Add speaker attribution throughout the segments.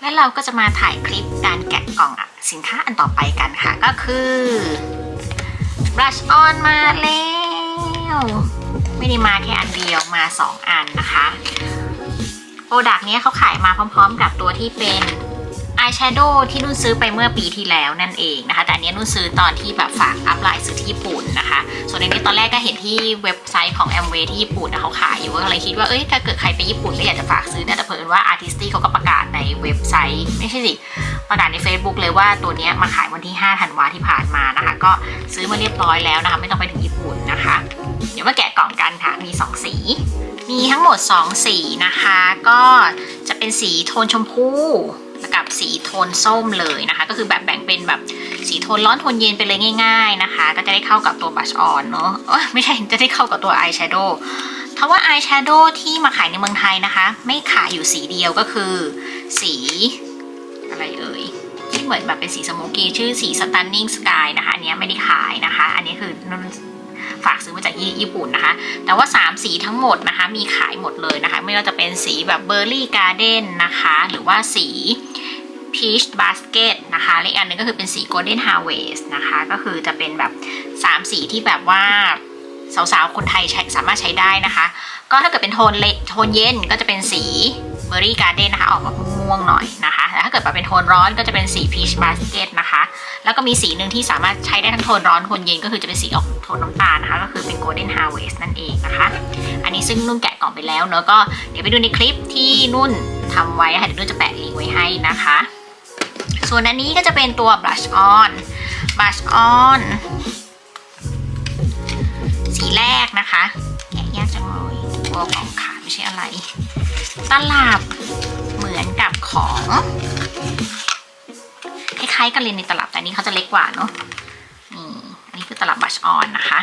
Speaker 1: และเราก็จะมาถ่ายคลิปการแกะกล่องอะสินค้าอันต่อไปกันค่ะ ก็คือ brush on มาแล้ว ไม่ได้มาแค่อันเดียวมา 2 อันนะคะ โปรดักต์นี้ยเขาขายมาพร้อมๆ กับตัวที่เป็น อายแชโดว์ที่นุ่นซื้อไปเมื่อปีที่แล้วนั่นเองนะคะ แต่อันนี้นุ่นซื้อตอนที่แบบฝากอัพไลน์ซื้อที่ญี่ปุ่นนะคะ ส่วนอันนี้ตอนแรกก็เห็นที่เว็บไซต์ของ a m w a y ที่ญี่ปุ่นนะเขาขายอยู่ก็เลยคิดว่าเอ้ยถ้าเกิดใครไปญี่ปุ่นแล้วอยากจะฝากซื้อเนี่ยแต่เพิ่นว่า Artisty เขาก็ประกาศในเว็บไซต์ ไม่ใช่สิประกาศใน Facebook เลยว่าตัวนี้มาขายวันที่5ธันวาที่ผ่านมานะคะ ก็ซื้อมาเรียบร้อยแล้วนะคะ ไม่ต้องไปถึงญี่ปุ่นนะคะ เดี๋ยวมาแกะกล่องกันค่ะมี 2 สีมีทั้งหมด 2 สีนะคะ ก็จะเป็นสีโทนชมพู กับสีโทนส้มเลยนะคะ ก็คือแบบแบ่งเป็นแบบสีโทนร้อนโทนเย็นไปเลยง่าย ๆนะคะ ก็จะได้เข้ากับตัวบัชออนเนาะไม่ใช่จะได้เข้ากับตัวอายแชโดว์เพราะว่าอายแชโดว์ที่มาขายในเมืองไทยนะคะ ไม่ขายอยู่สีเดียวก็คือ สีอะไรเอ่ยที่เหมือนแบบเป็นสีสโมกี้ชื่อสี stunning sky นะคะอันนี้ไม่ได้ขายนะคะ อันนี้คือนน ฝากซื้อมาจากญี่ปุ่นนะคะ แต่ว่า 3 สีทั้งหมดนะคะ มีขายหมดเลยนะคะ ไม่ว่าจะเป็นสีแบบ Berry Garden นนะคะ หรือว่าสี Peach Basket นะคะและอีกอันหนึงก็คือเป็นสี Golden Harvest นะคะ ก็คือจะเป็นแบบ 3 สีที่แบบว่าสาวๆ คนไทยใช้สามารถใช้ได้นะคะ ก็ถ้าเกิดเป็นโทนเลโทนเย็นก็จะเป็นสี Berry Garden นะคะ ออกมา ม่วงหน่อยนะคะแต่ถ้าเกิดแบบเป็นโทนร้อนก็จะเป็นสี Peach Basket นะคะ แล้วก็มีสีหนึ่งที่สามารถใช้ได้ทั้งโทนร้อนโทนเย็นก็คือจะเป็นสีออกโทนน้ำตาลนะคะ ก็คือเป็น Golden Harvest นั่นเองนะคะ อันนี้ซึ่งนุ่นแกะกล่องไปแล้วเนอะก็เดี๋ยวไปดูในคลิปที่นุ่นทำไว้ค่ะเดี๋ยวนุ่นจะแปะลิงก์ไว้ให้นะคะ ส่วนอันนี้ก็จะเป็นตัว blush on blush on สีแรกนะคะแกะยากจังเลยตัวกล่องขาดไม่ใช่อะไรตลับ มือนกับของคล้ายๆกันเลยในตลับแต่อันนี้เขาจะเล็กกว่าเนาะนี่อันนี้คือตลับ blush on นะคะ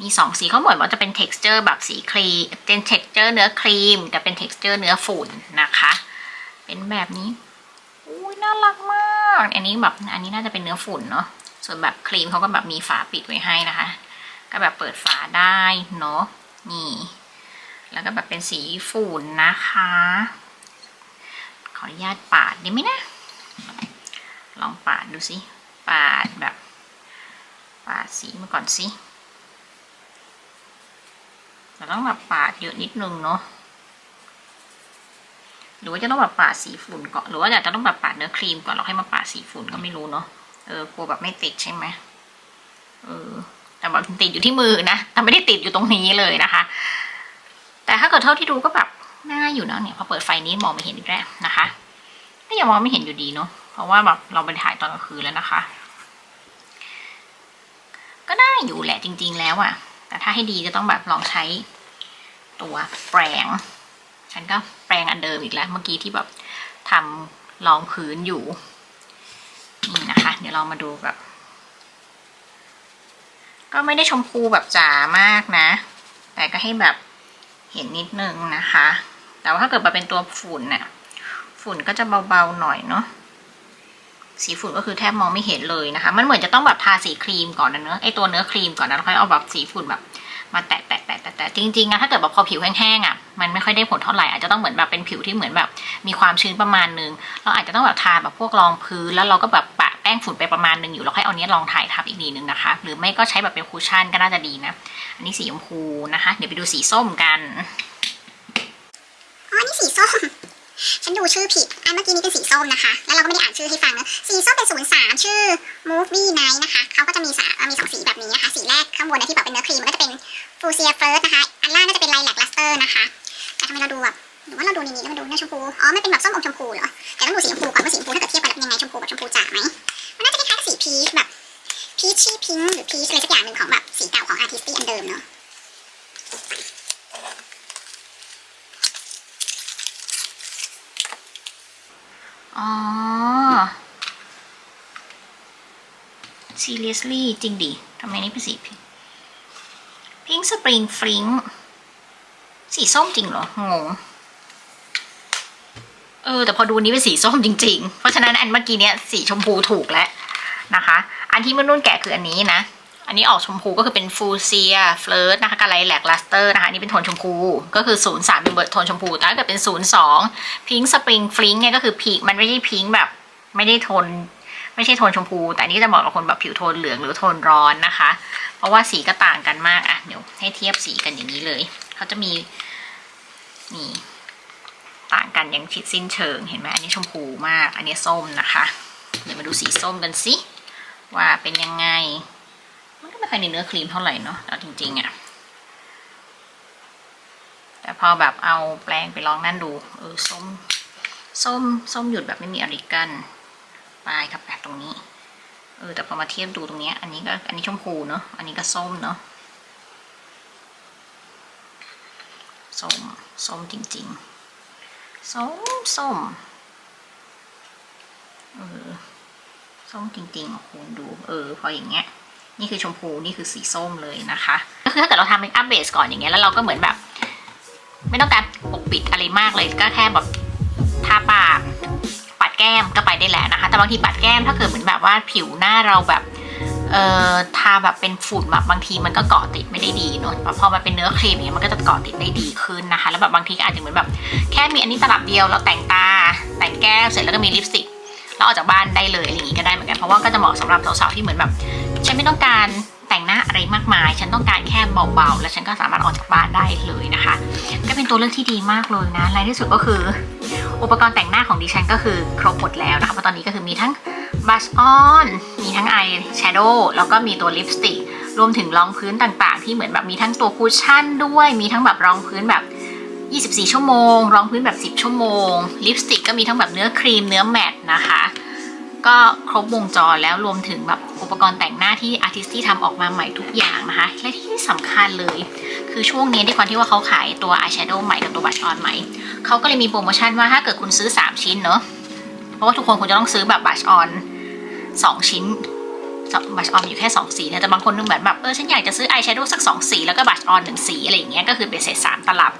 Speaker 1: มีสองสีเขาเหมือนว่าจะเป็น texture แบบสีครีมเป็น texture เนื้อครีมกับเป็น texture เนื้อฝุ่นนะคะ เป็นแบบนี้อุ้ยน่ารักมาก อันนี้แบบอันนี้น่าจะเป็นเนื้อฝุ่นเนาะส่วนแบบครีมเขาก็แบบมีฝาปิดไว้ให้นะคะ ก็แบบเปิดฝาได้เนาะนี่ แล้วก็แบบเป็นสีฝุ่นนะคะ ขออนุญาตปาดได้ไหมนะ ลองปาดดูสิ ปาดแบบ ปาดสีมาก่อนสิเราต้องแบบปาดเยอะนิดนึงเนาะ หรือว่าจะต้องแบบปาดสีฝุ่นก่อน หรือว่าอากจะต้องแบบปาดเนื้อครีมก่อนแล้วให้มาปาดสีฝุ่นก็ไม่รู้เนาะ เออกลัวแบบไม่ติดใช่ไหมเออ แต่แบบติดอยู่ที่มือนะแต่ไม่ได้ติดอยู่ตรงนี้เลยนะคะ แต่ถ้าเกิดเท่าที่ดูก็แบบ น่าอยู่เนาะเนี่ยพอเปิดไฟนี้มองไม่เห็นอีกแล้วนะคะก็ยังมองไม่เห็นอยู่ดีเนาะเพราะว่าแบบเราไปถ่ายตอนกลางคืนแล้วนะคะ ก็ได้อยู่แหละจริง ๆ แล้วอะแต่ถ้าให้ดีก็ต้องแบบลองใช้ ตัวแปรงฉันก็แปรงอันเดิมอีกแล้ว เมื่อกี้ที่แบบทำรองพื้นอยู่นี่นะคะ เดี๋ยวเรามาดูแบบ ก็ไม่ได้ชมพูแบบจ๋ามากนะ แต่ก็ให้แบบเห็นนิดนึงนะคะ แต่ว่าถ้าเกิดมาเป็นตัวฝุ่นเนี่ย ฝุ่นก็จะเบาๆหน่อยเนาะ สีฝุ่นก็คือแทบมองไม่เห็นเลยนะคะ มันเหมือนจะต้องแบบทาสีครีมก่อนนะเนอะไอตัวเนื้อครีมก่อนนะแล้วค่อยเอาแบบสีฝุ่นแบบ มาแตะแตะแตะแตะจริงๆอะถ้าเกิดแบบพอผิวแห้งๆอะมันไม่ค่อยได้ผลเท่าไหร่อาจจะต้องเหมือนแบบเป็นผิวที่เหมือนแบบ มีความชื้นประมาณนึง เราอาจจะต้องแบบทาแบบพวกรองพื้นแล้วเราก็แบบปะแป้งฝุ่นไปประมาณนึงอยู่แล้วค่อยเอาเนี้ยลองถ่ายทับอีกทีนึงนะคะ หรือไม่ก็ใช้แบบเป็นคูชั่นก็น่าจะดีนะ อันนี้สีชมพูนะคะ เดี๋ยวไปดูสีส้มกัน
Speaker 2: อ สีส้ม ฉันดูชื่อผิด อันเมื่อกี้นี้เป็นสีส้มนะคะ แล้วเราก็ไม่ได้อ่านชื่อให้ฟังเนอะสีส้มเป็นศูนย์สามชื่อ Movie Night นะคะ เขาก็จะมีสามีสองสีแบบนี้นะคะ สีแรกข้างบนนะที่แบบเป็นเนื้อครีมมันก็จะเป็น Fuchsia First นะคะ อันล่างก็จะเป็น Lilac Luster นะคะ แต่ทำไมเราดูแบบหรือว่าเราดูนี่นี่แล้วมันดูเนื้อชมพู อ๋อ มันเป็นแบบส้มอมชมพูเหรอ แต่ต้องดูสีชมพูก่อนว่าสีชมพูถ้าเกิดเทียบกันแล้วเป็นยังไงชมพูแบบชมพูจ๋าไหมมันน่าจะคล้ายๆกับสีพีชแบบพีชชี่พิงหรือพีชอะไรสักอย่างหนึ่งของแบบสีเก่าของอาร์ติสตี้อันเดิมเนาะ
Speaker 1: อ๋อ seriously จริงดิทำไมนี่เป็นสีพิงพิงสปริงฟริงสีส้มจริงเหรอ งง เออ แต่พอดูนี้เป็นสีส้มจริง ๆ เพราะฉะนั้นอันเมื่อกี้เนี้ยสีชมพูถูกแล้วนะคะ อันที่มันนุ่นแกะคืออันนี้นะ นนนี้ออกชมพูก็คือเป็นฟูเซียเฟลิร์นะคะกับไลแลกลัสเตอร์นะคะนนี้เป็นโทนชมพูก็คือ 0 3 เป็นเบอร์โทนชมพูแต่ถ้าเกิดเป็น 0 2 พิงค์สปริงฟลิงเนี่ยก็คือพีมันไม่ใช่พิงค์แบบไม่ได้โทนไม่ใช่โทนชมพู แต่นนี้จะเหมาะกับคนแบบผิวโทนเหลืองหรือโทนร้อนนะคะ เพราะว่าสีก็ต่างกันมากอะเดี๋ยวให้เทียบสีกันอย่างนี้เลยเขาจะมีนี่ต่างกันอย่างชิดสิ้นเชิงเห็นไหมอันนี้ชมพูมาก อันนี้ส้มนะคะ เดี๋ยวมาดูสีส้มกันสิว่าเป็นยังไง ไม่ค่อยในเนื้อครีมเท่าไหร่เนาะเอาจริงๆอะ่ะ แต่พอแบบเอาแปรงไปลองนั่นดู เออส้ม ส้ม ส้มหยุดแบบไม่มีอริกันปลายครับแบบตรงนี้ เออแต่พอมาเทียบดูตรงเนี้ย อันนี้ก็อันนี้ชมพูเนาะ อันนี้ก็ส้มเนาะ ส้ม ส้มจริงๆ ส้ม ส้ม เออ ส้มจริงๆคุณดู เออ พออย่างเงี้ย นี่คือชมพูนี่คือสีส้มเลยนะคะก็คือถ้าเกิดเราทำเมคอัพเบสก่อนอย่างเงี้ยแล้วเราก็เหมือนแบบ ไม่ต้องการปกปิดอะไรมากเลยก็แค่แบบทาปากปัดแก้มก็ไปได้แหละนะคะ แต่บางทีปัดแก้มถ้าเกิดเหมือนแบบว่าผิวหน้าเราแบบเอ่อทาแบบเป็นฝุ่นแบบบางทีมันก็เกาะติดไม่ได้ดีเนอะพอมันเป็นเนื้อครีมอย่างเงี้ยมันก็จะเกาะติดได้ดีขึ้นนะคะ แล้วแบบบางทีอาจจะเหมือนแบบแค่มีอันนี้ตลับเดียวเราแต่งตา แต่งแก้มเสร็จแล้วก็มีลิปสติกแล้วออกจากบ้านได้เลยอะไรอย่างงี้ก็ได้เหมือนกันเพราะว่าก็จะเหมาะสำหรับสาวๆที่เหมือนแบบ ฉันไม่ต้องการแต่งหน้าอะไรมากมาย ฉันต้องการแค่เบาๆ แล้วฉันก็สามารถออกจากบ้านได้เลยนะคะ ก็เป็นตัวเลือกที่ดีมากเลยนะรายที่สุดก็คือ อุปกรณ์แต่งหน้าของดิฉันก็คือครบหมดแล้วนะคะเพราะตอนนี้ก็คือมีทั้งบัชออน มีทั้งอายแชโดว์แล้วก็มีตัวลิปสติก รวมถึงรองพื้นต่างๆ ที่เหมือนแบบมีทั้งตัวคุชชั่นด้วย มีทั้งแบบรองพื้นแบบ 24 ชั่วโมง รองพื้นแบบ 10 ชั่วโมง ลิปสติกก็มีทั้งแบบเนื้อครีม เนื้อแมตต์นะคะ ก็ครบวงจรแล้วรวมถึงแบบอุปกรณ์แต่งหน้าที่อาร์ติสที่ทำออกมาใหม่ทุกอย่างนะคะ และที่สำคัญเลย คือช่วงนี้ด้วยความที่ว่าเขาขายตัวอายแชโดว์ใหม่กับตัวบัชออนใหม่เขาก็เลยมีโปรโมชั่นว่าถ้าเกิดคุณซื้อ 3 ชิ้นเนอะเพราะว่าทุกคนคุณจะต้องซื้อแบบบัชออน2 ชิ้นบัชออนอยู่แค่ 2 สีเนี่ยแต่บางคนนึกแบบแบบเออฉันอยากจะซื้ออายแชโดว์สัก 2 สี แล้วก็บัชออนหนึ่งสีอะไรอย่างเงี้ยก็คือเป็นเศษสามตลับ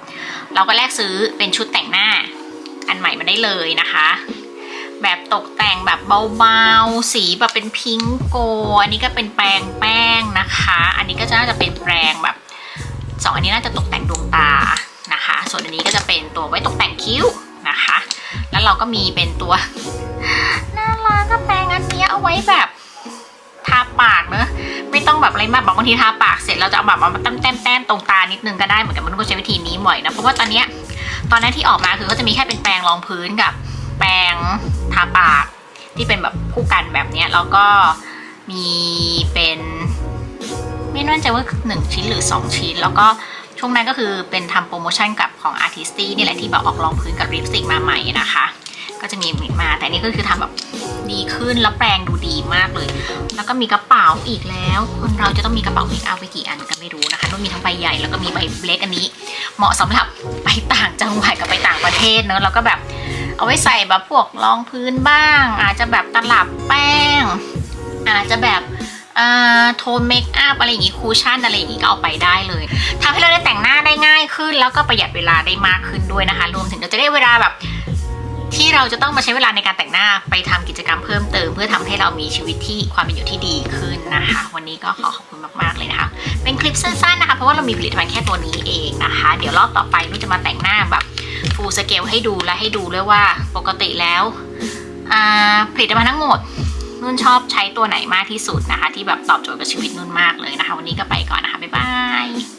Speaker 1: เราก็แลกซื้อเป็นชุดแต่งหน้าอันใหม่มาได้เลยนะคะ แบบตกแต่งแบบเบาๆ สีแบบเป็นพิงโก อันนี้ก็เป็นแปรงแป้งนะคะ อันนี้ก็จะน่าจะเป็นแปรงแบบสองอันนี้น่าจะตกแต่งดวงตานะคะ ส่วนอันนี้ก็จะเป็นตัวไว้ตกแต่งคิ้วนะคะ แล้วเราก็มีเป็นตัวน่ารักก็แปรงอันนี้เอาไว้แบบทาปากเนอะไม่ต้องแบบอะไรมากบางทีทาปากเสร็จเราจะเอาแบบมาแต้มแต้มแต้มตรงตานิดนึงก็ได้เหมือนกันมันก็ใช้วิธีนี้บ่อยนะเพราะว่าตอนเนี้ยตอนแรกที่ออกมาคือเขาจะมีแค่เป็นแปรงรองพื้นกับ แปรงทาปาก ที่เป็นแบบคู่กันแบบนี้แล้วก็มีเป็น ไม่แน่ใจว่าหนึ่งชิ้นหรือ2ชิ้น แล้วก็ช่วงนั้นก็คือเป็นทำโปรโมชั่นกับของ Artisty นี่แหละที่แบบออกรองพื้นกับลิปสติกมาใหม่นะคะ ก็จะมีมา แต่นี่ก็คือทำแบบดีขึ้นแล้วแปรงดูดีมากเลย แล้วก็มีกระเป๋าอีกแล้ว คนเราจะต้องมีกระเป๋าเมคอัพไปกี่อันก็ไม่รู้นะคะนุ่นมีทั้งใบใหญ่แล้วก็มีใบเล็กอันนี้ เหมาะสำหรับไปต่างจังหวัดกับไปต่างประเทศเนอะแล้วก็แบบ เอาไว้ใส่แบบพวกรองพื้นบ้าง อาจจะแบบตลับแป้ง อาจจะแบบโทนเมคอัพอะไรอย่างงี้คูชั่นอะไรอย่างงี้ก็เอาไปได้เลยทำให้เราได้แต่งหน้าได้ง่ายขึ้น แล้วก็ประหยัดเวลาได้มากขึ้นด้วยนะคะ รวมถึงเราจะได้เวลาแบบที่เราจะต้องมาใช้เวลาในการแต่งหน้าไปทำกิจกรรมเพิ่มเติม เพื่อทำให้เรามีชีวิตที่ความเป็นอยู่ที่ดีขึ้นนะคะ วันนี้ก็ขอขอบคุณมากๆเลยนะคะ เป็นคลิปสั้นๆนะคะ เพราะว่าเรามีผลิตภัณฑ์แค่ตัวนี้เองนะคะ เดี๋ยวรอบต่อไปนุ้จะมาแต่งหน้าแบบ ฟูลสเกลให้ดูและให้ดูด้วยว่าปกติแล้วผลิตภัณฑ์ทั้งหมดนุ่นชอบใช้ตัวไหนมากที่สุดนะคะ ที่แบบตอบโจทย์กับชีวิตนุ่นมากเลยนะคะ วันนี้ก็ไปก่อนนะคะ บ๊ายบาย